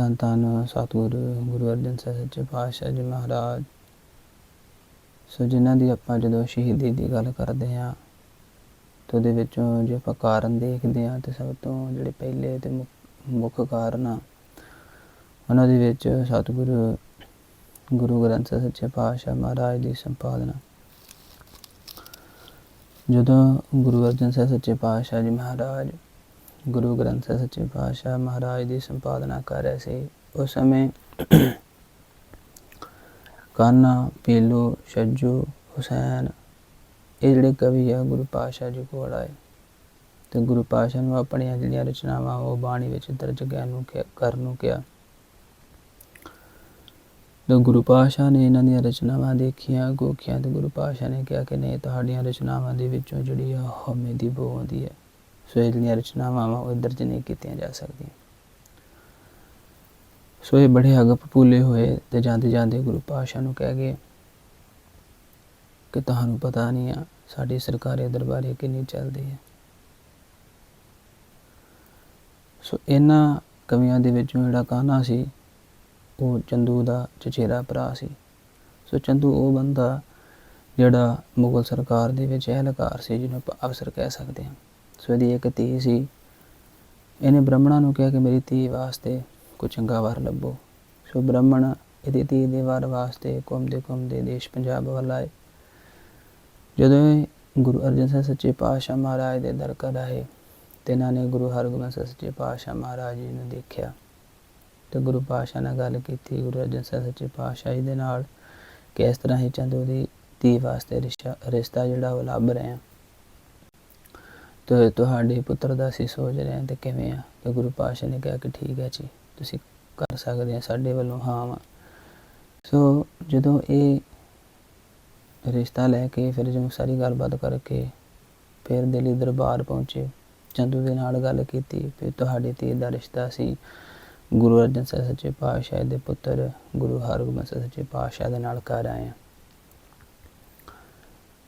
ਧੰਨ ਧੰਨ ਸਤਿਗੁਰ, ਗੁਰੂ ਅਰਜਨ ਸਾਹਿਬ ਸੱਚੇ ਪਾਤਸ਼ਾਹ ਜੀ, ਮਹਾਰਾਜ। ਸੋ ਜਿਨ੍ਹਾਂ ਦੀ ਆਪਾਂ ਜਦੋਂ ਸ਼ਹੀਦੀ ਦੀ ਗੱਲ ਕਰਦੇ ਹਾਂ, ਤਾਂ ਉਹਦੇ ਵਿੱਚੋਂ ਜੇ ਆਪਾਂ ਕਾਰਨ ਦੇਖਦੇ ਹਾਂ, ਤੇ ਸਭ ਤੋਂ ਜਿਹੜੇ ਪਹਿਲੇ ਤੇ ਮੁੱਖ- ਮੁੱਖ ਕਾਰਨ ਆ, ਉਹਨਾਂ ਦੇ ਵਿੱਚ ਸਤਿਗੁਰੂ, ਗੁਰੂ ਗ੍ਰੰਥ ਸਾਹਿਬ ਸੱਚੇ ਪਾਤਸ਼ਾਹ ਮਹਾਰਾਜ ਦੀ ਸੰਪਾਦਨਾ। ਜਦੋਂ ਗੁਰੂ ਅਰਜਨ ਸਾਹਿਬ ਸੱਚੇ ਪਾਤਸ਼ਾਹ ਜੀ, ਮਹਾਰਾਜ ਗੁਰੂ ਗ੍ਰੰਥ ਸਾਹਿਬ ਸੱਚੇ ਪਾਤਸ਼ਾਹ ਮਹਾਰਾਜ ਦੀ ਸੰਪਾਦਨਾ ਕਰ ਰਹੇ ਸੀ। ਉਸ ਸਮੇਂ ਕਾਨਾ, ਪੀਲੂ, ਛੱਜੂ, ਹੁਸੈਨ, ਇਹ ਜਿਹੜੇ ਕਵੀ ਆ, ਗੁਰੂ ਪਾਤਸ਼ਾਹ ਜੀ ਕੋਲ ਆਏ। ਤੇ ਗੁਰੂ ਪਾਤਸ਼ਾਹ ਨੂੰ ਆਪਣੀਆਂ ਜਿਹੜੀਆਂ ਰਚਨਾਵਾਂ ਉਹ ਬਾਣੀ ਵਿੱਚ ਦਰਜ ਕਰਨ ਨੂੰ ਕਿਹਾ- ਕਰਨ ਨੂੰ ਕਿਹਾ। ਤੇ ਗੁਰੂ ਪਾਤਸ਼ਾਹ ਨੇ ਇਹਨਾਂ ਦੀਆਂ ਰਚਨਾਵਾਂ ਦੇਖੀਆਂ, ਗੋਖੀਆਂ ਤੇ ਗੁਰੂ ਪਾਤਸ਼ਾਹ ਨੇ ਕਿਹਾ ਕਿ ਨਹੀਂ, ਤੁਹਾਡੀਆਂ ਰਚਨਾਵਾਂ ਦੇ ਵਿੱਚੋਂ ਜਿਹੜੀ ਆ ਹਉਮੈ ਦੀ ਬੋ ਆਉਂਦੀ ਹੈ। ਸੋ ਇਹ ਰਚਨਾਵਾਂ ਵਾ ਉਹ ਦਰਜ ਨਹੀਂ ਕੀਤੀਆਂ ਜਾ ਸਕਦੀਆਂ। ਸੋ ਇਹ ਬੜੇ ਅਗ ਪਪੂਲੇ ਹੋਏ ਤੇ ਜਾਂਦੇ ਜਾਂਦੇ ਗੁਰੂ ਪਾਤਸ਼ਾਹ ਨੂੰ ਕਹਿ ਗਏ ਕਿ ਤੁਹਾਨੂੰ ਪਤਾ ਨਹੀਂ ਆ ਸਾਡੀ ਸਰਕਾਰੀ ਦਰਬਾਰੇ ਕਿੰਨੀ ਚੱਲਦੀ ਹੈ। ਸੋ ਇਹਨਾਂ ਕਵੀਆਂ ਦੇ ਵਿੱਚੋਂ ਜਿਹੜਾ ਕਾਨਾ ਸੀ, ਉਹ ਚੰਦੂ ਦਾ ਚਚੇਰਾ ਭਰਾ ਸੀ। ਸੋ ਚੰਦੂ ਉਹ ਬੰਦਾ ਜਿਹੜਾ ਮੁਗਲ ਸਰਕਾਰ ਦੇ ਵਿੱਚ ਅਹਿਲਕਾਰ ਸੀ, ਜਿਹਨੂੰ ਆਪਾਂ ਅਫਸਰ ਕਹਿ ਸਕਦੇ ਹਾਂ। ਸੋ ਇਹਦੀ ਇੱਕ ਧੀ ਸੀ। ਇਹਨੇ ਬ੍ਰਾਹਮਣਾਂ ਨੂੰ ਕਿਹਾ ਕਿ ਮੇਰੀ ਧੀ ਵਾਸਤੇ ਕੋਈ ਚੰਗਾ ਵਾਰ ਲੱਭੋ। ਸੋ ਬ੍ਰਾਹਮਣ ਇਹਦੀ ਧੀ ਦੇ ਵਾਰ ਵਾਸਤੇ ਘੁੰਮਦੇ ਘੁੰਮਦੇ ਦੇਸ਼ ਪੰਜਾਬ ਵੱਲ ਆਏ। ਜਦੋਂ ਇਹ ਗੁਰੂ ਅਰਜਨ ਸਾਹਿਬ ਸੱਚੇ ਪਾਤਸ਼ਾਹ ਮਹਾਰਾਜ ਦੇ ਦਰ ਕਦ ਆਏ, ਤੇ ਇਹਨਾਂ ਨੇ ਗੁਰੂ ਹਰਗੋਬਿੰਦ ਸਾਹਿਬ ਸੱਚੇ ਪਾਤਸ਼ਾਹ ਮਹਾਰਾਜ ਜੀ ਨੂੰ ਦੇਖਿਆ, ਤੇ ਗੁਰੂ ਪਾਤਸ਼ਾਹ ਨਾਲ ਗੱਲ ਕੀਤੀ, ਗੁਰੂ ਅਰਜਨ ਸਾਹਿਬ ਸੱਚੇ ਪਾਤਸ਼ਾਹ ਜੀ ਦੇ ਨਾਲ ਕਿ ਇਸ ਤਰ੍ਹਾਂ ਹੀ ਚੰਦੂ ਦੀ ਧੀ ਵਾਸਤੇ ਰਿਸ਼ਤਾ ਰਿਸ਼ਤਾ ਜਿਹੜਾ ਉਹ ਲੱਭ ਰਹੇ ਆ ਤੇ ਤੁਹਾਡੇ ਪੁੱਤਰ ਦਾ ਅਸੀਂ ਸੋਚ ਰਹੇ ਹਾਂ ਤੇ ਕਿਵੇਂ ਆ? ਤੇ ਗੁਰੂ ਪਾਤਸ਼ਾਹ ਨੇ ਕਿਹਾ ਕਿ ਠੀਕ ਹੈ ਜੀ, ਤੁਸੀਂ ਕਰ ਸਕਦੇ ਆ ਸਾਡੇ ਵੱਲੋਂ ਹਾਂ ਵਾ। ਸੋ ਜਦੋਂ ਇਹ ਰਿਸ਼ਤਾ ਲੈ ਕੇ ਫਿਰ ਜਦੋਂ ਸਾਰੀ ਗੱਲਬਾਤ ਕਰਕੇ ਫਿਰ ਦਿੱਲੀ ਦਰਬਾਰ ਪਹੁੰਚੇ, ਚੰਦੂ ਦੇ ਨਾਲ ਗੱਲ ਕੀਤੀ, ਫਿਰ ਤੁਹਾਡੀ ਧੀ ਦਾ ਰਿਸ਼ਤਾ ਸੀ। ਗੁਰੂ ਅਰਜਨ ਸਾਹਿਬ ਸੱਚੇ ਪਾਤਸ਼ਾਹ ਦੇ ਪੁੱਤਰ ਗੁਰੂ ਹਰਗੋਬਿੰਦ ਸਾਹਿਬ ਸੱਚੇ ਪਾਤਸ਼ਾਹ ਦੇ ਨਾਲ ਕਰ ਆਏ ਆ।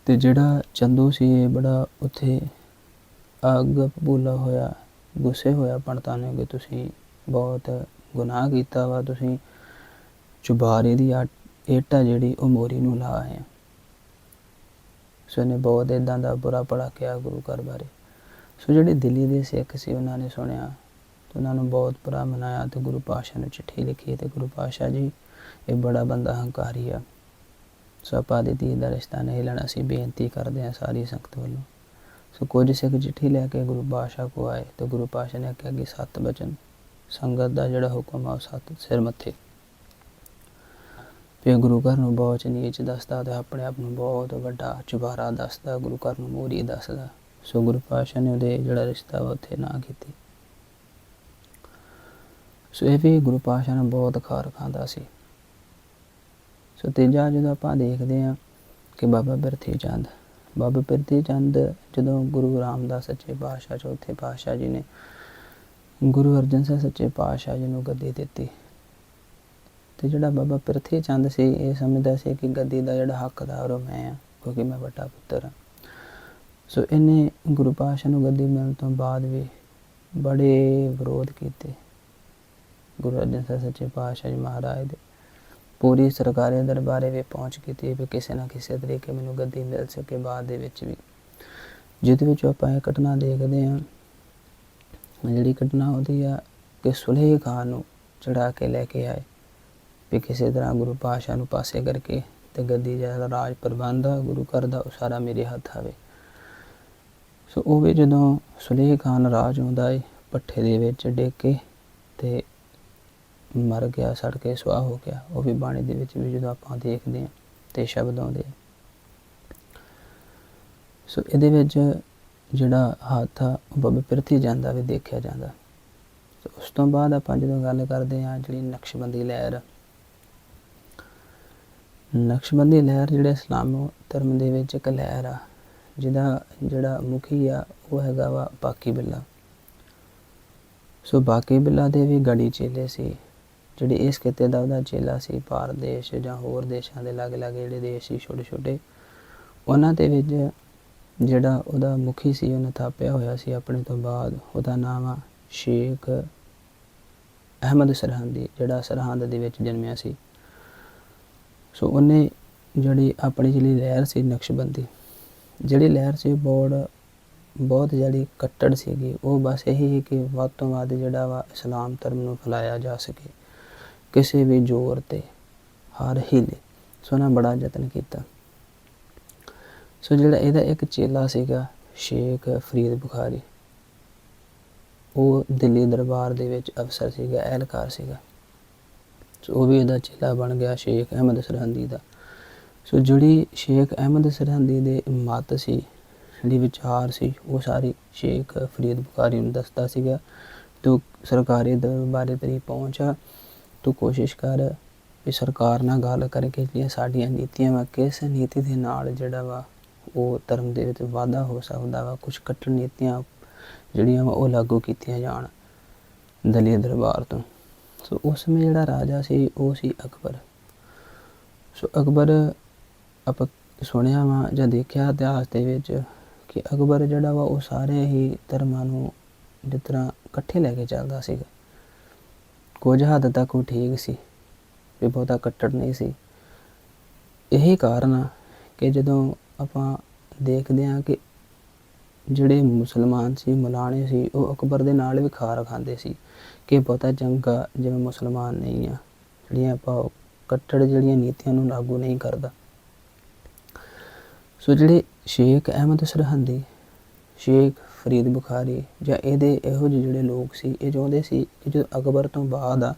ਤੇ ਜਿਹੜਾ ਚੰਦੂ ਸੀ, ਇਹ ਬੜਾ ਉੱਥੇ ਅੱਗ ਭੂਲਾ ਹੋਇਆ, ਗੁੱਸੇ ਹੋਇਆ ਪੰਡਤਾਂ ਨੇ ਕਿ ਤੁਸੀਂ ਬਹੁਤ ਗੁਨਾਹ ਕੀਤਾ ਵਾ। ਤੁਸੀਂ ਚੁਬਾਰੇ ਦੀ ਆ- ਆ ਜਿਹੜੀ, ਉਹ ਮੋਰੀ ਨੂੰ ਲਾ ਆਏ ਸੋ ਇਹਨੇ ਬਹੁਤ ਇਦਾਂ ਦਾ ਬੁਰਾ ਭਲਾ ਕਿਹਾ ਗੁਰੂ ਘਰ ਬਾਰੇ। ਸੋ ਜਿਹੜੇ ਦਿੱਲੀ ਦੇ ਸਿੱਖ ਸੀ, ਉਹਨਾਂ ਨੇ ਸੁਣਿਆ, ਤੇ ਉਹਨਾਂ ਨੂੰ ਬਹੁਤ ਬੁਰਾ ਮਨਾਇਆ ਤੇ ਗੁਰੂ ਪਾਤਸ਼ਾਹ ਨੂੰ ਚਿੱਠੀ ਲਿਖੀ ਤੇ ਗੁਰੂ ਪਾਤਸ਼ਾਹ ਜੀ, ਇਹ ਬੜਾ ਬੰਦਾ ਹੰਕਾਰੀ ਆ। ਸੋ ਆਪਾਂ ਦੀ ਧੀ ਦਾ ਰਿਸ਼ਤਾ ਨਹੀਂ ਲੈਣਾ ਸੀ ਬੇਨਤੀ ਕਰਦੇ ਆ ਸਾਰੀ ਸੰਗਤ ਵੱਲੋਂ। ਸੋ ਕੁਝ ਸਿੱਖ ਚਿੱਠੀ ਲੈ ਕੇ ਗੁਰੂ ਪਾਤਸ਼ਾਹ ਕੋ ਆਏ ਤੇ ਗੁਰੂ ਪਾਤਸ਼ਾਹ ਨੇ ਆਖਿਆ ਕਿ ਸੱਤ ਬਚਨ, ਸੰਗਤ ਦਾ ਜਿਹੜਾ ਹੁਕਮ ਆ ਉਹ ਸੱਤ ਸਿਰ ਮੱਥੇ। ਫਿਰ ਗੁਰੂ ਘਰ ਨੂੰ ਬਹੁਤ ਨੀਚ ਦੱਸਦਾ ਤੇ ਆਪਣੇ ਆਪ ਨੂੰ ਬਹੁਤ ਵੱਡਾ ਚੁਬਾਰਾ ਦੱਸਦਾ, ਗੁਰੂ ਘਰ ਨੂੰ ਮੋਰੀ ਦੱਸਦਾ। ਸੋ ਗੁਰੂ ਪਾਤਸ਼ਾਹ ਨੇ ਉਹਦੇ ਜਿਹੜਾ ਰਿਸ਼ਤਾ ਉੱਥੇ ਨਾ ਕੀਤੀ। ਸੋ ਇਹ ਵੀ ਗੁਰੂ ਪਾਤਸ਼ਾਹ ਨੂੰ ਬਹੁਤ ਖਾਰ ਖਾਂਦਾ ਸੀ। ਸੋ ਤੀਜਾ ਜਦੋਂ ਆਪਾਂ ਦੇਖਦੇ ਹਾਂ ਕਿ ਬਾਬਾ ਬਿਰਥੀ ਚੰਦ ਬਾਬਾ ਬਿਰਥੀ ਚੰਦ ਜਦੋਂ ਗੁਰੂ ਰਾਮਦਾਸ ਸੱਚੇ ਪਾਤਸ਼ਾਹ ਚੌਥੇ ਪਾਤਸ਼ਾਹ ਜੀ ਨੇ ਗੁਰੂ ਅਰਜਨ ਸਾਹਿਬ ਸੱਚੇ ਪਾਤਸ਼ਾਹ ਜੀ ਨੂੰ ਗੱਦੀ ਦਿੱਤੀ। ਤੇ ਜਿਹੜਾ ਬਾਬਾ ਪ੍ਰਥੀ ਚੰਦ ਸੀ, ਇਹ ਸਮਝਦਾ ਸੀ ਕਿ ਗੱਦੀ ਦਾ ਜਿਹੜਾ ਹੱਕਦਾਰ ਉਹ ਮੈਂ ਆ ਕਿਉਂਕਿ ਮੈਂ ਵੱਡਾ ਪੁੱਤਰ ਹਾਂ। ਸੋ ਇਹਨੇ ਗੁਰੂ ਪਾਤਸ਼ਾਹ ਨੂੰ ਗੱਦੀ ਮਿਲਣ ਤੋਂ ਬਾਅਦ ਵੀ ਬੜੇ ਵਿਰੋਧ ਕੀਤੇ। ਗੁਰੂ ਅਰਜਨ ਸਾਹਿਬ ਸੱਚੇ ਪਾਤਸ਼ਾਹ ਜੀ ਮਹਾਰਾਜ ਦੇ ਪੂਰੀ ਸਰਕਾਰੀ ਦਰਬਾਰੇ ਵੀ ਪਹੁੰਚ ਕੀਤੀ ਵੀ ਕਿਸੇ ਨਾ ਕਿਸੇ ਤਰੀਕੇ ਮੈਨੂੰ ਗੱਦੀ ਮਿਲ ਸਕੇ ਬਾਅਦ ਦੇ ਵਿੱਚ ਵੀ। ਜਿਹਦੇ ਵਿੱਚ ਆਪਾਂ ਇਹ ਘਟਨਾ ਦੇਖਦੇ ਹਾਂ। ਜਿਹੜੀ ਘਟਨਾ ਉਹਦੀ ਆ ਕਿ ਸੁਲੇਹ ਖਾਨ ਨੂੰ ਚੜਾ ਕੇ ਲੈ ਕੇ ਆਏ। ਵੀ ਕਿਸੇ ਤਰ੍ਹਾਂ ਗੁਰੂ ਪਾਤਸ਼ਾਹ ਨੂੰ ਪਾਸੇ ਕਰਕੇ ਤੇ ਗੱਦੀ ਜਿਹੜਾ ਰਾਜ ਪ੍ਰਬੰਧ ਆ, ਗੁਰੂ ਘਰ ਦਾ ਉਹ ਸਾਰਾ ਮੇਰੇ ਹੱਥ ਆਵੇ। ਸੋ ਉਹ ਵੀ ਜਦੋਂ ਸੁਲੇਹ ਖਾਨ ਰਾਜ ਹੁੰਦਾ ਏ, ਪੱਠੇ ਦੇ ਵਿੱਚ ਡਿੱਗ ਕੇ ਤੇ ਮਰ ਗਿਆ, ਸੜ ਕੇ ਸੁਆਹ ਹੋ ਗਿਆ, ਉਹ ਵੀ ਬਾਣੀ ਦੇ ਵਿੱਚ ਵੀ ਜਦੋਂ ਆਪਾਂ ਦੇਖਦੇ ਹਾਂ ਤੇ ਸ਼ਬਦ ਆਉਂਦੇ ਸੋ ਇਹਦੇ ਵਿੱਚ ਜਿਹੜਾ ਹੱਥ ਆ, ਉਹ ਬਾਬਾ ਪਿਰਥੀ ਜਾਂਦਾ ਵੀ ਦੇਖਿਆ ਜਾਂਦਾ। ਸੋ ਉਸ ਤੋਂ ਬਾਅਦ ਆਪਾਂ ਜਦੋਂ ਗੱਲ ਕਰਦੇ ਹਾਂ ਜਿਹੜੀ ਨਕਸ਼ਬੰਦੀ ਲਹਿਰ ਨਕਸ਼ਬੰਦੀ ਲਹਿਰ ਜਿਹੜੇ ਇਸਲਾਮ ਧਰਮ ਦੇ ਵਿੱਚ ਇੱਕ ਲਹਿਰ ਆ, ਜਿਹਦਾ ਜਿਹੜਾ ਮੁਖੀ ਆ, ਉਹ ਹੈਗਾ ਵਾ ਬਾਕੀ ਬਿੱਲਾ। ਸੋ ਬਾਕੀ ਬਿੱਲਾ ਦੇ ਵੀ ਗੜੀ ਚੇਲੇ ਸੀ। ਜਿਹੜੇ ਇਸ ਕਿਤੇ ਦਾ ਉਹਦਾ ਚੇਲਾ ਸੀ, ਭਾਰਤ ਦੇਸ਼ ਜਾਂ ਹੋਰ ਦੇਸ਼ਾਂ ਦੇ ਲਾਗੇ-ਲਾਗੇ ਜਿਹੜੇ ਦੇਸ਼ ਸੀ ਛੋਟੇ-ਛੋਟੇ ਉਹਨਾਂ ਦੇ ਵਿੱਚ ਜਿਹੜਾ ਉਹਦਾ ਮੁਖੀ ਸੀ, ਉਹਨੇ ਥਾਪਿਆ ਹੋਇਆ ਸੀ ਆਪਣੇ ਤੋਂ ਬਾਅਦ। ਉਹਦਾ ਨਾਮ ਆ ਸ਼ੇਖ ਅਹਿਮਦ ਸਰਹੰਦੀ, ਜਿਹੜਾ ਸਰਹੰਦ ਦੇ ਵਿੱਚ ਜਨਮਿਆ ਸੀ। ਸੋ ਉਹਨੇ ਜਿਹੜੀ ਆਪਣੀ ਜਿਹੜੀ ਲਹਿਰ ਸੀ, ਨਕਸ਼ਬੰਦੀ, ਜਿਹੜੀ ਲਹਿਰ ਸੀ ਬਹੁਤ ਬਹੁਤ ਜਿਹੜੀ ਕੱਟੜ ਸੀਗੀ। ਉਹ ਬਸ ਇਹੀ ਸੀ ਕਿ ਵੱਧ ਤੋਂ ਵੱਧ ਜਿਹੜਾ ਵਾ ਇਸਲਾਮ ਧਰਮ ਨੂੰ ਫੈਲਾਇਆ ਜਾ ਸਕੇ। ਕਿਸੇ ਵੀ ਜ਼ੋਰ ਤੇ ਹਰ ਹੀਲੇ ਸੋ ਉਹਨਾਂ ਬੜਾ ਯਤਨ ਕੀਤਾ। ਸੋ ਜਿਹੜਾ ਇਹਦਾ ਇੱਕ ਚੇਲਾ ਸੀਗਾ, ਸ਼ੇਖ ਫਰੀਦ ਬੁਖਾਰੀ, ਉਹ ਦਿੱਲੀ ਦਰਬਾਰ ਦੇ ਵਿੱਚ ਅਫਸਰ ਸੀਗਾ, ਅਹਿਲਕਾਰ ਸੀਗਾ। ਸੋ ਉਹ ਵੀ ਇਹਦਾ ਚੇਲਾ ਬਣ ਗਿਆ, ਸ਼ੇਖ ਅਹਿਮਦ ਸਰਹੰਦੀ ਦਾ। ਸੋ ਜਿਹੜੀ ਸ਼ੇਖ ਅਹਿਮਦ ਸਰਹੰਦੀ ਦੇ ਮਤ ਸੀ, ਜਿਹੜੀ ਵਿਚਾਰ ਸੀ, ਉਹ ਸਾਰੀ ਸ਼ੇਖ ਫਰੀਦ ਬੁਖਾਰੀ ਨੂੰ ਦੱਸਦਾ ਸੀਗਾ। ਤੂੰ ਸਰਕਾਰੀ ਦਰਬਾਰੇ ਤੇਰੀ ਪਹੁੰਚਾ ਤੂੰ ਕੋਸ਼ਿਸ਼ ਕਰ ਵੀ ਸਰਕਾਰ ਨਾਲ ਗੱਲ ਕਰਕੇ ਜਿਹੜੀਆਂ ਸਾਡੀਆਂ ਨੀਤੀਆਂ ਵਾ, ਕਿਸ ਨੀਤੀ ਦੇ ਨਾਲ ਜਿਹੜਾ ਵਾ ਉਹ ਧਰਮ ਦੇ ਵਿੱਚ ਵਾਧਾ ਹੋ ਸਕਦਾ ਵਾ ਕੁਝ ਕੱਟੜ ਨੀਤੀਆਂ ਜਿਹੜੀਆਂ ਵਾ ਉਹ ਲਾਗੂ ਕੀਤੀਆਂ ਜਾਣ ਦਲੀ ਦਰਬਾਰ ਤੋਂ। ਸੋ ਉਸ ਸਮੇਂ ਜਿਹੜਾ ਰਾਜਾ ਸੀ, ਉਹ ਸੀ ਅਕਬਰ। ਸੋ ਅਕਬਰ ਆਪਾਂ ਸੁਣਿਆ ਵਾ ਜਾਂ ਦੇਖਿਆ ਇਤਿਹਾਸ ਦੇ ਵਿੱਚ ਕਿ ਅਕਬਰ ਜਿਹੜਾ ਵਾ ਉਹ ਸਾਰੇ ਹੀ ਧਰਮਾਂ ਨੂੰ ਜਿਸ ਤਰ੍ਹਾਂ ਇਕੱਠੇ ਲੈ ਕੇ ਚੱਲਦਾ ਸੀਗਾ। ਕੁਝ ਹੱਦ ਤੱਕ ਉਹ ਠੀਕ ਸੀ, ਵੀ ਬਹੁਤਾ ਕੱਟੜ ਨਹੀਂ ਸੀ। ਇਹੀ ਕਾਰਨ ਆ ਕਿ ਜਦੋਂ ਆਪਾਂ ਦੇਖਦੇ ਹਾਂ ਕਿ ਜਿਹੜੇ ਮੁਸਲਮਾਨ ਸੀ, ਮੁਲਾਣੇ ਸੀ, ਉਹ ਅਕਬਰ ਦੇ ਨਾਲ ਵੀ ਖਾਰ ਖਾਂਦੇ ਸੀ ਕਿ ਬਹੁਤਾ ਚੰਗਾ ਜਿਵੇਂ ਮੁਸਲਮਾਨ ਨਹੀਂ ਆ, ਜਿਹੜੀਆਂ ਆਪਾਂ ਕੱਟੜ ਜਿਹੜੀਆਂ ਨੀਤੀਆਂ ਨੂੰ ਲਾਗੂ ਨਹੀਂ ਕਰਦਾ। ਸੋ ਜਿਹੜੇ ਸ਼ੇਖ ਅਹਿਮਦ ਸਰਹੰਦੀ, ਸ਼ੇਖ ਫਰੀਦ ਬੁਖਾਰੀ ਜਾਂ ਇਹਦੇ ਇਹੋ ਜਿਹੇ ਜਿਹੜੇ ਲੋਕ ਸੀ, ਇਹ ਚਾਹੁੰਦੇ ਸੀ ਕਿ ਜਦੋਂ ਅਕਬਰ ਤੋਂ ਬਾਅਦ ਆ,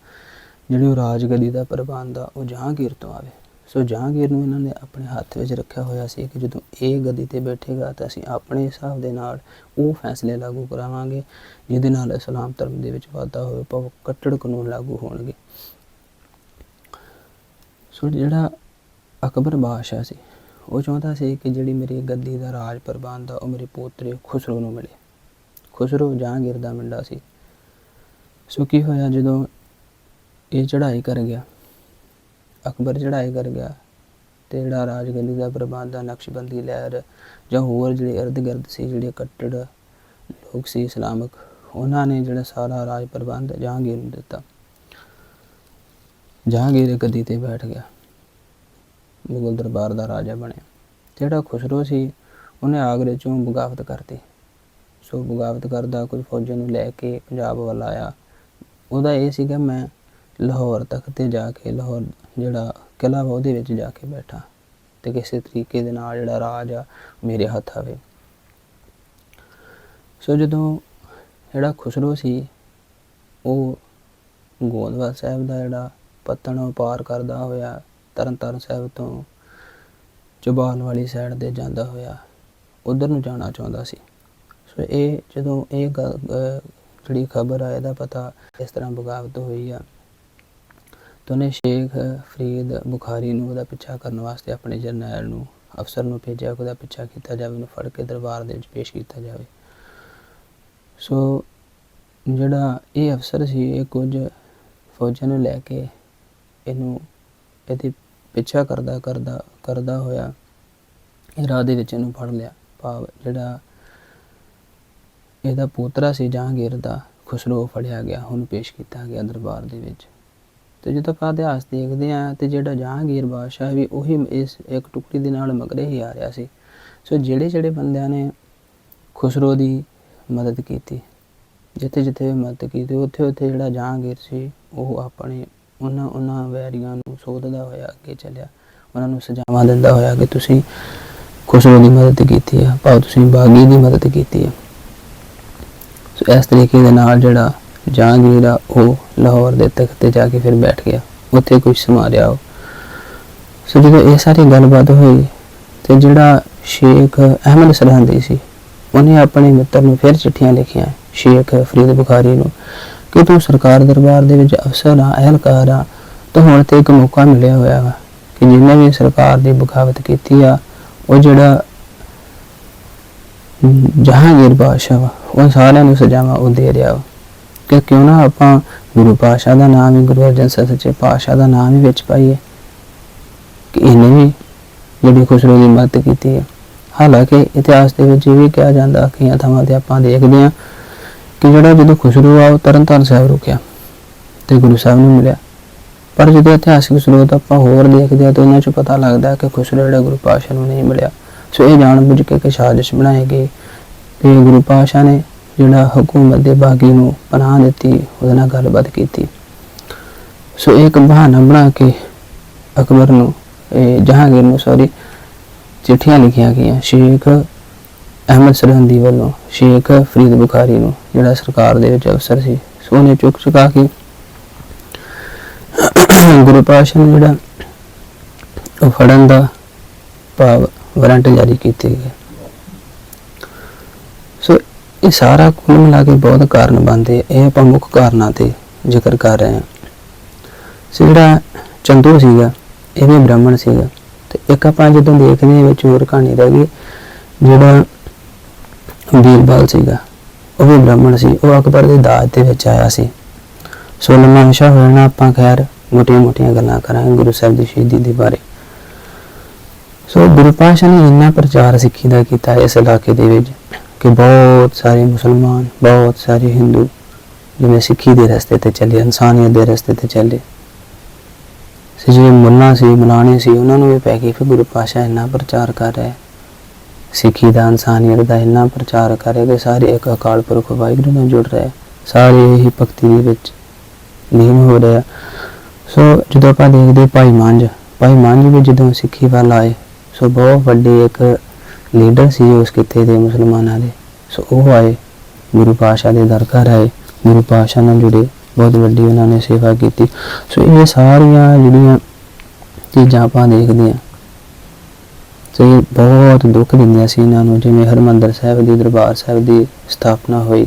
ਜਿਹੜੀ ਉਹ ਰਾਜਗਦੀ ਦਾ ਪ੍ਰਬੰਧ ਆ, ਉਹ ਜਹਾਂਗੀਰ ਤੋਂ ਆਵੇ। ਸੋ ਜਹਾਂਗੀਰ ਨੂੰ ਇਹਨਾਂ ਨੇ ਆਪਣੇ ਹੱਥ ਵਿੱਚ ਰੱਖਿਆ ਹੋਇਆ ਸੀ ਕਿ ਜਦੋਂ ਇਹ ਗੱਦੀ ਤੇ ਬੈਠੇਗਾ ਤਾਂ ਅਸੀਂ ਆਪਣੇ ਹਿਸਾਬ ਦੇ ਨਾਲ ਉਹ ਫੈਸਲੇ ਲਾਗੂ ਕਰਾਵਾਂਗੇ, ਜਿਹਦੇ ਨਾਲ ਇਸਲਾਮ ਧਰਮ ਦੇ ਵਿੱਚ ਵਾਧਾ ਹੋਵੇ, ਭਾਵ ਕੱਟੜ ਕਾਨੂੰਨ ਲਾਗੂ ਹੋਣਗੇ। ਸੋ ਜਿਹੜਾ ਅਕਬਰ ਬਾਦਸ਼ਾਹ ਸੀ ਉਹ ਚਾਹੁੰਦਾ ਸੀ ਕਿ ਜਿਹੜੀ ਮੇਰੀ ਗੱਦੀ ਦਾ ਰਾਜ ਪ੍ਰਬੰਧ ਆ, ਉਹ ਮੇਰੇ ਪੋਤਰੇ ਖੁਸਰੋ ਨੂੰ ਮਿਲੇ। ਖੁਸਰੋ ਜਹਾਂਗੀਰ ਦਾ ਮੁੰਡਾ ਸੀ। ਸੋ ਕੀ ਹੋਇਆ ਜਦੋਂ ਇਹ ਚੜ੍ਹਾਈ ਕਰ ਗਿਆ? ਅਕਬਰ ਚੜ੍ਹਾਈ ਕਰ ਗਿਆ ਤੇ ਜਿਹੜਾ ਰਾਜਗੱਦੀ ਦਾ ਪ੍ਰਬੰਧ ਆ, ਨਕਸ਼ਬੰਦੀ ਲਹਿਰ ਜਾਂ ਹੋਰ ਜਿਹੜੇ ਇਰਦ ਗਿਰਦ ਸੀ, ਜਿਹੜੇ ਕੱਟੜ ਲੋਕ ਸੀ, ਇਸਲਾਮਿਕ, ਉਹਨਾਂ ਨੇ ਜਿਹੜਾ ਸਾਰਾ ਰਾਜ ਪ੍ਰਬੰਧ ਜਹਾਂਗੀਰ ਨੂੰ ਦਿੱਤਾ। ਜਹਾਂਗੀਰ ਗੱਦੀ ਤੇ ਬੈਠ ਗਿਆ। ਮੁਗਲ ਦਰਬਾਰ ਦਾ ਰਾਜਾ ਬਣਿਆ। ਜਿਹੜਾ ਖੁਸਰੋ ਸੀ, ਉਹਨੇ ਆਗਰੇ ਚੋਂ ਬਗਾਵਤ ਕਰਤੀ। ਸੋ ਬਗਾਵਤ ਕਰਦਾ ਕੁਝ ਫੌਜਾਂ ਨੂੰ ਲੈ ਕੇ ਪੰਜਾਬ ਵੱਲ ਆਇਆ। ਉਹਦਾ ਇਹ ਸੀਗਾ, ਮੈਂ ਲਾਹੌਰ ਤੱਕ ਤੇ ਜਾ ਕੇ ਲਾਹੌਰ ਜਿਹੜਾ ਕਿਲ੍ਹਾ ਵਾ, ਉਹਦੇ ਵਿੱਚ ਜਾ ਕੇ ਬੈਠਾ ਤੇ ਕਿਸੇ ਤਰੀਕੇ ਦੇ ਨਾਲ ਜਿਹੜਾ ਰਾਜ ਆ, ਮੇਰੇ ਹੱਥ ਆਵੇ। ਸੋ ਜਦੋਂ ਜਿਹੜਾ ਖੁਸਰੋ ਸੀ, ਉਹ ਗੋਦਵਾਲ ਸਾਹਿਬ ਦਾ ਜਿਹੜਾ ਪੱਤਣ ਪਾਰ ਕਰਦਾ ਹੋਇਆ ਤਰਨਤਾਰਨ ਸਾਹਿਬ ਤੋਂ ਚਬਾਲ ਵਾਲੀ ਸਾਈਡ ਤੇ ਜਾਂਦਾ ਹੋਇਆ ਉਧਰ ਨੂੰ ਜਾਣਾ ਚਾਹੁੰਦਾ ਸੀ। ਸੋ ਇਹ ਜਦੋਂ ਇਹ ਗੱਲ, ਜਿਹੜੀ ਖਬਰ ਆ ਇਹਦਾ ਪਤਾ ਇਸ ਤਰ੍ਹਾਂ ਬਗਾਵਤ ਹੋਈ ਆ। ਤਾਂ ਉਹਨੇ ਸ਼ੇਖ ਫਰੀਦ ਬੁਖਾਰੀ ਨੂੰ ਉਹਦਾ ਪਿੱਛਾ ਕਰਨ ਵਾਸਤੇ ਆਪਣੇ ਜਰਨੈਲ ਨੂੰ ਅਫਸਰ ਨੂੰ ਭੇਜਿਆ ਉਹਦਾ ਪਿੱਛਾ ਕੀਤਾ ਜਾਵੇ ਉਹਨੂੰ ਫੜ ਕੇ ਦਰਬਾਰ ਦੇ ਵਿੱਚ ਪੇਸ਼ ਕੀਤਾ ਜਾਵੇ। ਸੋ ਜਿਹੜਾ ਇਹ ਅਫਸਰ ਸੀ ਇਹ ਕੁਝ ਫੌਜਾਂ ਨੂੰ ਲੈ ਕੇ ਇਹਨੂੰ ਇਹਦੀ ਪਿੱਛਾ ਕਰਦਾ ਕਰਦਾ ਕਰਦਾ ਹੋਇਆ ਇਹ ਰਾਹ ਦੇ ਵਿੱਚ ਇਹਨੂੰ ਫੜ ਲਿਆ। ਭਾਵ ਜਿਹੜਾ ਇਹਦਾ ਪੋਤਰਾ ਸੀ ਜਹਾਂਗੀਰ ਦਾ, ਖੁਸਰੋ ਫੜਿਆ ਗਿਆ, ਹੁਣ ਪੇਸ਼ ਕੀਤਾ ਗਿਆ ਦਰਬਾਰ ਦੇ ਵਿੱਚ। ਤੇ ਜਦੋਂ ਆਪਾਂ ਇਤਿਹਾਸ ਦੇਖਦੇ ਆ ਤੇ ਜਿਹੜਾ ਜਹਾਂਗੀਰ ਬਾਦਸ਼ਾਹ ਵੀ ਉਹੀ ਇਸ ਇੱਕ ਟੁਕੜੀ ਦੇ ਨਾਲ ਮਗਰੇ ਹੀ ਆ ਰਿਹਾ ਸੀ। ਸੋ ਜਿਹੜੇ ਜਿਹੜੇ ਬੰਦਿਆਂ ਨੇ ਖੁਸਰੋ ਦੀ ਮਦਦ ਕੀਤੀ, ਜਿੱਥੇ ਜਿੱਥੇ ਮਦਦ ਕੀਤੀ, ਉੱਥੇ ਉੱਥੇ ਜਿਹੜਾ ਜਹਾਂਗੀਰ ਸੀ, ਉਹ ਆਪਣੇ ਉਹਨਾਂ ਉਹਨਾਂ ਵੈਰੀਆਂ ਨੂੰ ਸੋਧਦਾ ਹੋਇਆ, ਅੱਗੇ ਚੱਲਿਆ। ਉਹਨਾਂ ਨੂੰ ਸਜ਼ਾਵਾਂ ਦਿੰਦਾ ਹੋਇਆ ਕਿ ਤੁਸੀਂ ਖੁਸਰੋ ਦੀ ਮਦਦ ਕੀਤੀ ਹੈ ਭਾਵ ਤੁਸੀਂ ਬਾਗੀ ਦੀ ਮਦਦ ਕੀਤੀ ਹੈ ਸੋ ਇਸ ਤਰੀਕੇ ਦੇ ਨਾਲ ਜਿਹੜਾ ਜਹਾਂਗੀਰ ਆ, ਉਹ ਲਾਹੌਰ ਦੇ ਤਖਤ ਤੇ ਜਾ ਕੇ ਫਿਰ ਬੈਠ ਗਿਆ। ਉੱਥੇ ਕੁਝ ਸਮਾ ਰਿਹਾ ਉਹ। ਸੋ ਜਦੋਂ ਇਹ ਸਾਰੀ ਗੱਲਬਾਤ ਹੋਈ ਤੇ ਜਿਹੜਾ ਸ਼ੇਖ ਅਹਿਮਦ ਸਰਹੰਦੀ ਸੀ, ਉਹਨੇ ਆਪਣੇ ਮਿੱਤਰ ਨੂੰ ਫਿਰ ਚਿੱਠੀਆਂ ਲਿਖੀਆਂ, ਸ਼ੇਖ ਫਰੀਦ ਬੁਖਾਰੀ ਨੂੰ। ਕਿ ਤੂੰ ਸਰਕਾਰ ਦਰਬਾਰ ਦੇ ਵਿੱਚ ਅਫਸਰ ਆ, ਅਹਿਲਕਾਰ ਆ, ਤਾਂ ਹੁਣ ਤੇ ਇੱਕ ਮੌਕਾ ਮਿਲਿਆ ਹੋਇਆ ਵਾ ਕਿ ਜਿਹਨੇ ਵੀ ਸਰਕਾਰ ਦੀ ਬਗਾਵਤ ਕੀਤੀ ਆ, ਉਹ ਜਿਹੜਾ ਜਹਾਂਗੀਰ ਬਾਦਸ਼ਾਹ ਵਾ, ਉਹ ਸਾਰਿਆਂ ਨੂੰ ਸਜ਼ਾਵਾਂ ਉਹ ਦੇ ਰਿਹਾ ਵਾ। ਕਿ ਕਿਉਂ ਨਾ ਆਪਾਂ ਗੁਰੂ ਪਾਸ਼ਾ ਦਾ ਨਾਮ ਹੀ ਗੁਰੂ ਅਰਜਨ ਸਾਹਿਬ ਸੱਚੇ ਪਾਸ਼ਾ ਦਾ ਨਾਮ ਹੀ ਵਿੱਚ ਪਾਈਏ। ਕਿ ਇਹਨੇ ਵੀ ਜਿਹੜੀ ਖੁਸਰੋ ਦੀ ਮਦਦ ਕੀਤੀ ਹੈ ਹਾਲਾਂਕਿ ਇਤਿਹਾਸ ਦੇ ਵਿੱਚ ਇਹ ਵੀ ਕਿਹਾ ਜਾਂਦਾ ਕਈਆਂ ਥਾਵਾਂ ਤੇ ਆਪਾਂ ਦੇਖਦੇ ਹਾਂ ਕਿ ਜਿਹੜਾ ਜਦੋਂ ਖੁਸ਼ਰੂ ਆ ਉਹ ਤਰਨਤਾਰਨ ਸਾਹਿਬ ਰੁਕਿਆ ਤੇ ਗੁਰੂ ਸਾਹਿਬ ਨੂੰ ਮਿਲਿਆ। ਪਰ ਜਦੋਂ ਇਤਿਹਾਸਿਕ ਸਰੋਤ ਆਪਾਂ ਹੋਰ ਦੇਖਦੇ ਆ ਤਾਂ ਉਹਨਾਂ 'ਚ ਪਤਾ ਲੱਗਦਾ ਕਿ ਖੁਸਰੋ ਜਿਹੜਾ ਗੁਰੂ ਪਾਤਸ਼ਾਹ ਨੂੰ ਨਹੀਂ ਮਿਲਿਆ। ਸੋ ਇਹ ਜਾਣ ਬੁੱਝ ਕੇ ਕਿ ਸਾਜ਼ਿਸ਼ ਬਣਾਈ ਗਈ ਤੇ ਗੁਰੂ ਪਾਤਸ਼ਾਹ ਨੇ ਜਿਹੜਾ ਹਕੂਮਤ ਦੇ ਬਾਗੀ ਨੂੰ ਪਨਾਹ ਦਿੱਤੀ, ਉਹਦੇ ਨਾਲ ਗੱਲਬਾਤ ਕੀਤੀ। ਸੋ ਇਹ ਇੱਕ ਬਹਾਨਾ ਬਣਾ ਕੇ ਅਕਬਰ ਨੂੰ, ਇਹ ਜਹਾਂਗੀਰ ਨੂੰ ਸੌਰੀ ਚਿੱਠੀਆਂ ਲਿਖੀਆਂ ਗਈਆਂ। ਸ਼ੇਖ ਅਹਿਮਦ ਸਰਹੰਦੀ ਵੱਲੋਂ, ਸ਼ੇਖ ਫਰੀਦ ਬੁਖਾਰੀ ਨੂੰ। ਜਿਹੜਾ ਸਰਕਾਰ ਦੇ ਵਿੱਚ ਅਫਸਰ ਸੀ ਸੋਨੇ ਚੁੱਕ ਚੁਕਾ ਕੇ ਗੁਰੂ ਪਾਤਸ਼ਾਹ ਨੂੰ ਜਿਹੜਾ ਉਹ ਫੜਨ ਦਾ ਭਾਵ ਵਾਰੰਟ ਜਾਰੀ ਕੀਤੇ ਗਏ ਸੋ ਇਹ ਸਾਰਾ ਕੁੱਲ ਮਿਲਾ ਕੇ ਬਹੁਤ ਕਾਰਨ ਬਣਦੇ ਇਹ ਆਪਾਂ ਮੁੱਖ ਕਾਰਨਾਂ ਤੇ ਜ਼ਿਕਰ ਕਰ ਰਹੇ ਹਾਂ। ਸੋ ਜਿਹੜਾ ਚੰਦੂ ਸੀਗਾ, ਇਹ ਵੀ ਬ੍ਰਾਹਮਣ ਸੀਗਾ। ਤੇ ਇੱਕ ਆਪਾਂ ਜਦੋਂ ਦੇਖਦੇ ਹਾਂ ਵਿੱਚ ਹੋਰ ਕਹਾਣੀ ਰਹਿ ਗਈ, ਜਿਹੜਾ ਬੀਰਬਲ ਸੀਗਾ। ਉਹ ਵੀ ਬ੍ਰਾਹਮਣ ਸੀ, ਉਹ ਅਕਬਰ ਦੇ ਦਾਜ ਦੇ ਵਿੱਚ ਆਇਆ ਸੀ। ਸੋ ਲੰਮਾ ਵਿਸ਼ਾ ਹੋਣਾ ਆਪਾਂ ਖੈਰ ਮੋਟੀਆਂ ਮੋਟੀਆਂ ਗੱਲਾਂ ਕਰਾਂਗੇ ਗੁਰੂ ਸਾਹਿਬ ਦੀ ਸ਼ਹੀਦੀ ਦੇ ਬਾਰੇ। ਸੋ ਗੁਰੂ ਪਾਤਸ਼ਾਹ ਨੇ ਇੰਨਾ ਪ੍ਰਚਾਰ ਸਿੱਖੀ ਦਾ ਕੀਤਾ ਇਸ ਇਲਾਕੇ ਦੇ ਵਿੱਚ ਕਿ ਬਹੁਤ ਸਾਰੇ ਮੁਸਲਮਾਨ, ਬਹੁਤ ਸਾਰੇ ਹਿੰਦੂ ਜਿਵੇਂ ਸਿੱਖੀ ਦੇ ਰਸਤੇ ਤੇ ਚੱਲੇ, ਇਨਸਾਨੀਅਤ ਦੇ ਰਸਤੇ ਤੇ ਚੱਲੇ। ਸੋ ਜਿਹੜੇ ਮੁੱਲਾ ਸੀ, ਮਲਾਣੇ ਸੀ, ਉਹਨਾਂ ਨੂੰ ਵੀ ਪੈ ਗਈ ਫਿਰ ਗੁਰੂ ਪਾਤਸ਼ਾਹ ਇੰਨਾ ਪ੍ਰਚਾਰ ਕਰ ਰਿਹਾ। ਹੈ ਸਿੱਖੀ ਦਾ ਇਨਸਾਨੀਅਤ ਦਾ ਇੰਨਾ ਪ੍ਰਚਾਰ ਕਰੇ ਕਿ ਸਾਰੇ ਇੱਕ ਅਕਾਲ ਪੁਰਖ ਵਾਹਿਗੁਰੂ ਨਾਲ ਜੁੜ ਰਹੇ ਸਾਰੇ ਹੀ ਭਗਤੀ ਦੇ ਵਿੱਚ ਲੀਨ ਹੋ ਰਹੇ ਸੋ ਜਦੋਂ ਆਪਾਂ ਦੇਖਦੇ ਭਾਈ ਮੰਝ ਭਾਈ ਮੰਝ ਵੀ ਜਦੋਂ ਸਿੱਖੀ ਵੱਲ ਆਏ, ਸੋ ਬਹੁਤ ਵੱਡੇ ਇੱਕ ਲੀਡਰ ਸੀ ਉਸ ਕਿੱਤੇ ਦੇ ਮੁਸਲਮਾਨਾਂ ਦੇ। ਸੋ ਉਹ ਆਏ, ਗੁਰੂ ਪਾਤਸ਼ਾਹ ਦੇ ਦਰਬਾਰ ਆਏ, ਗੁਰੂ ਪਾਤਸ਼ਾਹ ਨਾਲ ਜੁੜੇ, ਬਹੁਤ ਵੱਡੀ ਉਹਨਾਂ ਨੇ ਸੇਵਾ ਕੀਤੀ। ਸੋ ਇਹ ਸਾਰੀਆਂ ਜਿਹੜੀਆਂ ਚੀਜ਼ਾਂ ਆਪਾਂ ਦੇਖਦੇ ਹਾਂ ਤੇ ਬਹੁਤ ਦੁੱਖ ਦਿੰਦੀਆਂ ਸੀ ਇਹਨਾਂ ਨੂੰ, ਜਿਵੇਂ ਹਰਮੰਦਰ ਸਾਹਿਬ ਦੀ ਦਰਬਾਰ ਸਾਹਿਬ ਦੀ ਸਥਾਪਨਾ ਹੋਈ।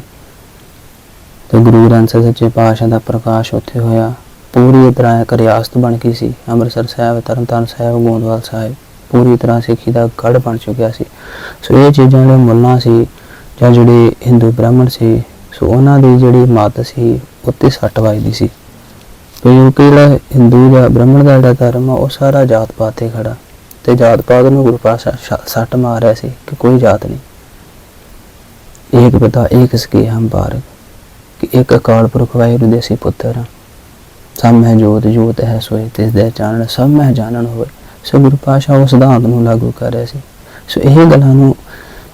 ਤੇ ਗੁਰੂ ਗ੍ਰੰਥ ਸਾਹਿਬ ਸੱਚੇ ਪਾਤਸ਼ਾਹ ਦਾ ਪ੍ਰਕਾਸ਼ ਉੱਥੇ ਹੋਇਆ। ਪੂਰੀ ਤਰ੍ਹਾਂ ਇੱਕ ਰਿਆਸਤ ਬਣ ਗਈ ਸੀ। ਅੰਮ੍ਰਿਤਸਰ ਸਾਹਿਬ, ਤਰਨਤਾਰਨ ਸਾਹਿਬ, ਗੋਂਦਵਾਲ ਸਾਹਿਬ, ਪੂਰੀ ਤਰ੍ਹਾਂ ਸਿੱਖੀ ਦਾ ਗੜ ਬਣ ਚੁੱਕਿਆ ਸੀ। ਸੋ ਇਹ ਚੀਜ਼ਾਂ ਜਿਹੜੇ ਮੁੱਲਾਂ ਸੀ, ਜਾਂ ਜਿਹੜੇ ਹਿੰਦੂ ਬ੍ਰਾਹਮਣ ਸੀ, ਸੋ ਉਹਨਾਂ ਦੀ ਜਿਹੜੀ ਮੱਤ ਸੀ, ਉੱਤੇ ਸੱਟ ਵੱਜਦੀ ਸੀ। ਕਿਉਂਕਿ ਜਿਹੜਾ ਹਿੰਦੂ ਦਾ ਬ੍ਰਾਹਮਣ ਦਾ ਜਿਹੜਾ ਧਰਮ ਆ, ਉਹ ਸਾਰਾ ਜਾਤ ਪਾਤ ਤੇ ਖੜਾ। ਤੇ ਜਾਤ ਪਾਤ ਨੂੰ ਗੁਰੂ ਪਾਤਸ਼ਾਹ ਸੱਟ ਮਾਰ ਰਿਹਾ ਸੀ ਕਿ ਕੋਈ ਜਾਤ ਨਹੀਂ। ਏਕ ਪਿਤਾ, ਏਕ ਸਕੇ ਹਮ ਬਾਰਕ, ਕਿ ਇੱਕ ਅਕਾਲ ਪੁਰਖ ਵਾਹਿਗੁਰੂ ਦੇ ਅਸੀਂ ਪੁੱਤਰ ਸਭ ਮੈਂ ਜੋਤ ਜੋਤ ਹੈ ਸੋਏ, ਤਿਸ ਦੇ ਚਾਨਣ, ਸਭ ਮੈਂ ਜਾਣਨ ਹੋਏ। ਸੋ ਗੁਰੂ ਪਾਤਸ਼ਾਹ ਉਸ ਸਿਧਾਂਤ ਨੂੰ ਲਾਗੂ ਕਰ ਰਿਹਾ ਸੀ। ਸੋ ਇਹ ਗੱਲਾਂ ਨੂੰ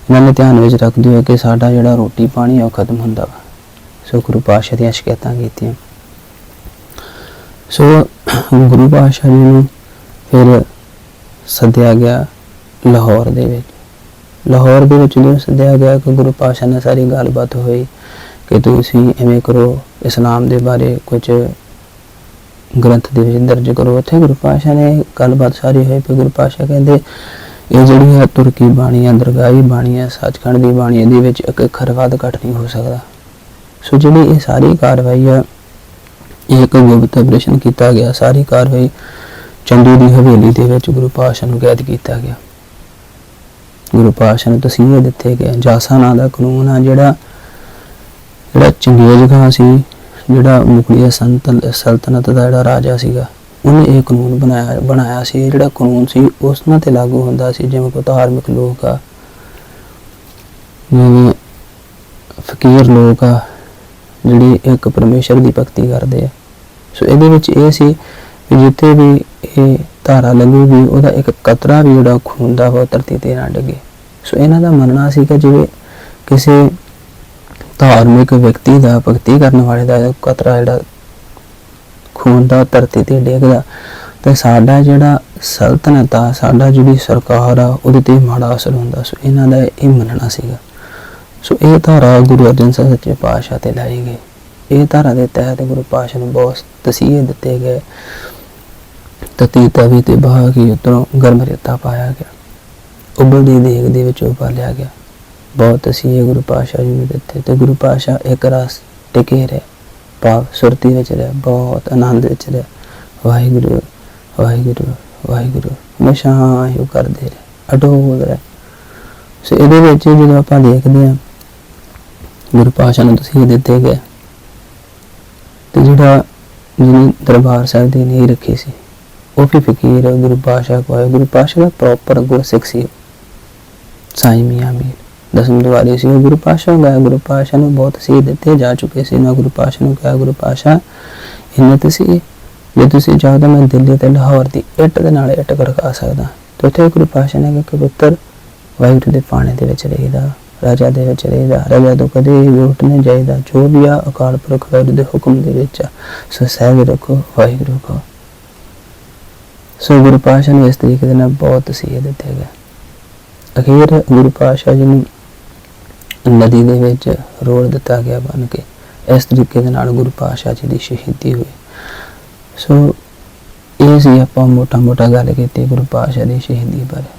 ਇਹਨਾਂ ਨੇ ਧਿਆਨ ਵਿੱਚ ਰੱਖਦੇ ਹੋਏ ਕਿ ਸਾਡਾ ਜਿਹੜਾ ਰੋਟੀ ਪਾਣੀ ਹੈ ਉਹ ਖਤਮ ਹੁੰਦਾ ਵਾ। ਸੋ ਗੁਰੂ ਪਾਤਸ਼ਾਹ ਦੀਆਂ ਸ਼ਿਕਾਇਤਾਂ ਕੀਤੀਆਂ। ਸੋ ਗੁਰੂ ਪਾਤਸ਼ਾਹ ਜੀ ਨੂੰ ਫਿਰ ਸੱਦਿਆ ਗਿਆ ਲਾਹੌਰ ਦੇ ਵਿੱਚ। ਲਾਹੌਰ ਦੇ ਵਿੱਚ ਜਦੋਂ ਸੱਦਿਆ ਗਿਆ ਕਿ ਗੁਰੂ ਪਾਤਸ਼ਾਹ ਨਾਲ ਸਾਰੀ ਗੱਲਬਾਤ ਹੋਈ ਕਿ ਤੁਸੀਂ ਐਵੇਂ ਕਰੋ, ਇਸਲਾਮ ਦੇ ਬਾਰੇ ਕੁਝ ਗ੍ਰੰਥ ਦੇ ਵਿੱਚ ਦਰਜ ਕਰੋ। ਉੱਥੇ ਗੁਰੂ ਪਾਤਸ਼ਾਹ ਨੇ ਗੱਲਬਾਤ ਸਾਰੀ ਹੋਈ ਤੇ ਗੁਰੂ ਪਾਤਸ਼ਾਹ ਕਹਿੰਦੇ, ਇਹ ਜਿਹੜੀ ਹੈ ਤੁਰਕੀ ਬਾਣੀ ਹੈ ਦਰਗਾਹੀ ਬਾਣੀ ਹੈ ਸੱਚਖੰਡ ਦੀ ਬਾਣੀ ਇਹਦੇ ਵਿੱਚ ਇੱਕ ਅੱਖਰ ਵੱਧ ਘੱਟ ਨਹੀਂ ਹੋ ਸਕਦਾ। ਸੋ ਜਿਹੜੀ ਇਹ ਸਾਰੀ ਕਾਰਵਾਈ ਆ, ਇਹ ਇੱਕ ਗੁਪਤ ਆਪਰੇਸ਼ਨ ਕੀਤਾ ਗਿਆ। ਸਾਰੀ ਕਾਰਵਾਈ ਚੰਦੂ ਦੀ ਹਵੇਲੀ ਦੇ ਵਿੱਚ ਗੁਰੂ ਪਾਤਸ਼ਾਹ ਨੂੰ ਕੈਦ ਕੀਤਾ ਗਿਆ। ਗੁਰੂ ਪਾਤਸ਼ਾਹ ਨੂੰ ਤਸੀਹੇ ਦਿੱਤੇ ਗਏ ਜਾਸਾ ਨਾਂ ਦਾ ਕਾਨੂੰਨ ਆ ਜਿਹੜਾ ਜਿਹੜਾ ਚੰਗੇਜ਼ ਖਾਨ ਸੀ, ਜਿਹੜਾ ਮੁਗਲਿਆ ਸਲਤਨਤ ਦਾ ਜਿਹੜਾ ਰਾਜਾ ਸੀਗਾ, ਉਹਨੇ ਇਹ ਕਾਨੂੰਨ ਬਣਾਇਆ ਬਣਾਇਆ ਸੀ। ਜਿਹੜਾ ਕਾਨੂੰਨ ਸੀ, ਉਸ ਨਾਲ ਤੇ ਲਾਗੂ ਹੁੰਦਾ ਸੀ, ਜਿਵੇਂ ਕੋਈ ਧਾਰਮਿਕ ਲੋਕ ਆ, ਜਿਵੇਂ ਫਕੀਰ ਲੋਕ ਆ, ਜਿਹੜੀ ਇੱਕ ਪਰਮੇਸ਼ਰ ਦੀ ਭਗਤੀ ਕਰਦੇ ਆ। ਸੋ ਇਹਦੇ ਵਿੱਚ ਇਹ ਸੀ ਜਿੱਥੇ ਵੀ ਇਹ ਧਾਰਾ ਲੱਗੂਗੀ, ਉਹਦਾ ਇੱਕ ਕਤਰਾ ਵੀ ਜਿਹੜਾ ਖੂਨ ਦਾ ਉਹ ਧਰਤੀ ਤੇ ਨਾ ਡਿੱਗੇ। ਸੋ ਇਹਨਾਂ ਦਾ ਮੰਨਣਾ ਸੀ ਕਿ ਜਿਵੇਂ ਕਿਸੇ ਧਾਰਮਿਕ ਵਿਅਕਤੀ ਦਾ ਭਗਤੀ ਕਰਨ ਵਾਲੇ ਦਾ ਕਤਰਾ ਜਿਹੜਾ ਖੂਨ ਦਾ ਧਰਤੀ ਤੇ ਡਿੱਗਦਾ। ਤੇ ਸਾਡਾ ਜਿਹੜਾ ਸਲਤਨਤ ਆ, ਸਾਡਾ ਜਿਹੜੀ ਸਰਕਾਰ ਆ, ਉਹਦੇ ਤੇ ਮਾੜਾ ਅਸਰ ਹੁੰਦਾ। ਸੋ ਇਹਨਾਂ ਦਾ ਇਹ ਮੰਨਣਾ ਸੀਗਾ। ਸੋ ਇਹ ਧਾਰਾ ਗੁਰੂ ਅਰਜਨ ਸਾਹਿਬ ਸੱਚੇ ਪਾਤਸ਼ਾਹ ਤੇ ਲਾਈ ਗਈ। ਇਹ ਧਾਰਾ ਦੇ ਤਹਿਤ ਗੁਰੂ ਪਾਤਸ਼ਾਹ ਨੂੰ ਬਹੁਤ ਤਸੀਹੇ ਦਿੱਤੇ ਗਏ। ਤਤੀ ਤਵੀ ਤੇ ਬਹਾ ਕੇ ਉਤਰੋਂ ਗਰਮ ਰੇਤਾ ਪਾਇਆ ਗਿਆ। ਉਬਲਦੀ ਦੇਗ ਦੇ ਵਿੱਚ ਉਬਾਲਿਆ ਗਿਆ। ਬਹੁਤ ਤਸੀਹੇ ਗੁਰੂ ਪਾਤਸ਼ਾਹ ਜੀ ਨੂੰ ਦਿੱਤੇ ਤੇ ਗੁਰੂ ਪਾਤਸ਼ਾਹ ਇੱਕ ਰਸ ਟਿਕੇ ਰਹੇ। ਭਾਵ ਸੁਰਤੀ ਵਿੱਚ ਰਹੇ, ਬਹੁਤ ਆਨੰਦ ਵਿੱਚ ਰਹੇ। ਵਾਹਿਗੁਰੂ ਵਾਹਿਗੁਰੂ ਵਾਹਿਗੁਰੂ, ਹਮੇਸ਼ਾ ਇਹੋ ਕਰਦੇ ਰਹੇ ਅਡੋਲ ਰਹੇ। ਸੋ ਇਹਦੇ ਵਿੱਚ ਜਦੋਂ ਆਪਾਂ ਦੇਖਦੇ ਹਾਂ, ਗੁਰੂ ਪਾਤਸ਼ਾਹ ਨੂੰ ਤਸੀਹੇ ਦਿੱਤੇ ਗਏ। ਤੇ ਜਿਹੜਾ ਜਿਹਨੇ ਦਰਬਾਰ ਸਾਹਿਬ ਦੀ ਨੀਂਹ ਰੱਖੀ ਸੀ ਉਹ ਵੀ ਫਕੀਰ ਗੁਰੂ ਪਾਤਸ਼ਾਹ ਕੋਲ ਗੁਰੂ ਪਾਤਸ਼ਾਹ ਦਾ ਪ੍ਰੋਪਰ ਗੁਰਸਿੱਖ ਸੀ ਸਾਈਂ ਮੀਆਂ ਮੀਰ ਦਸਮ ਦੁਆਰੇ ਸੀ ਗੁਰੂ ਪਾਤਸ਼ਾਹ ਦਾ ਗੁਰੂ ਪਾਤਸ਼ਾਹ ਨੂੰ ਬਹੁਤ ਸੀ ਦਿੱਤੇ ਜਾ ਚੁੱਕੇ ਸੀ ਨਾ ਗੁਰੂ ਪਾਤਸ਼ਾਹ ਨੂੰ ਕਿਹਾ ਗੁਰੂ ਪਾਤਸ਼ਾਹ ਹਿੰਮਤ ਸੀ ਜੇ ਤੁਸੀਂ ਚਾਹੋ ਤਾਂ ਮੈਂ ਦਿੱਲੀ ਤੇ ਲਾਹੌਰ ਦੀ ਇੱਟ ਦੇ ਨਾਲ ਇੱਟ ਖੜਕਾ ਸਕਦਾ ਤੇ ਉੱਥੇ ਗੁਰੂ ਪਾਸ਼ਾ ਨੇ ਕਿ ਪੁੱਤਰ ਵਾਹਿਗੁਰੂ ਦੇ ਪਾਣੇ ਦੇ ਵਿੱਚ ਰਹੀਦਾ ਰਾਜਾ ਦੇ ਵਿੱਚ ਰਹੀਦਾ ਰਾਜਾ ਤੋਂ ਕਦੇ ਵੀ ਉੱਠ ਨਹੀਂ ਜਾਈਦਾ ਜੋ ਵੀ ਆ ਅਕਾਲ ਪੁਰਖ ਵਾਹਿਗੁਰੂ ਦੇ ਹੁਕਮ ਦੇ ਵਿੱਚ ਸੋ ਸਹਿਜ ਰੱਖੋ ਵਾਹਿਗੁਰੂ ਕੋ ਸੋ ਗੁਰੂ ਪਾਸ਼ਾ ਨੂੰ ਇਸ ਤਰੀਕੇ ਦੇ ਨਾਲ ਬਹੁਤ ਸੀਖ ਦਿੱਤੇ ਗਏ। ਅਖੀਰ ਗੁਰੂ ਪਾਸ਼ਾ ਜੀ ਨੂੰ ਨਦੀ ਦੇ ਵਿੱਚ ਰੋਲ ਦਿੱਤਾ ਗਿਆ ਬਣ ਕੇ, ਇਸ ਤਰੀਕੇ ਦੇ ਨਾਲ ਗੁਰੂ ਪਾਸ਼ਾ ਜੀ ਦੀ ਸ਼ਹੀਦੀ ਹੋਈ। ਸੋ ਇਹ ਸੀ ਆਪਾਂ ਮੋਟਾ ਮੋਟਾ ਗੱਲ ਕੀਤੀ ਗੁਰੂ ਪਾਸ਼ਾ ਦੀ ਸ਼ਹੀਦੀ ਬਾਰੇ।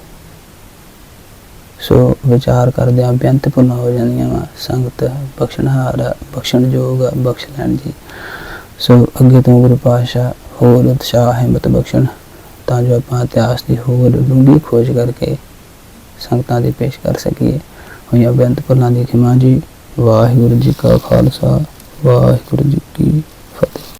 ਸੋ ਵਿਚਾਰ ਕਰਦੇ ਆਂ ਬੇਅੰਤ ਪੁਨ ਹੋ ਜਾਂਦੀਆਂ ਵਾ, ਸੰਗਤ ਬਖਸ਼ਣਹਾਰ ਬਖਸ਼ਣਯੋਗ ਬਖਸ਼ ਲੈਣ ਜੀ। ਸੋ ਅੱਗੇ ਤੋਂ ਗੁਰੂ ਪਾਸ਼ਾ ਹੋਰ ਉਤਸ਼ਾਹ, ਹਿੰਮਤ ਬਖਸ਼ਣ ਤਾਂ ਜੋ ਆਪਾਂ ਇਤਿਹਾਸ ਦੀ ਹੋਰ ਡੂੰਘੀ ਖੋਜ ਕਰਕੇ ਸੰਗਤਾਂ ਦੀ ਪੇਸ਼ ਕਰ ਸਕੀਏ। ਹੋਈਆਂ ਬੇਅੰਤ ਪੁਨਾਂ ਦੀ ਖਿਮਾ ਜੀ, ਵਾਹਿਗੁਰੂ ਜੀ ਕਾ ਖਾਲਸਾ, ਵਾਹਿਗੁਰੂ ਜੀ ਕੀ ਫਤਿਹ।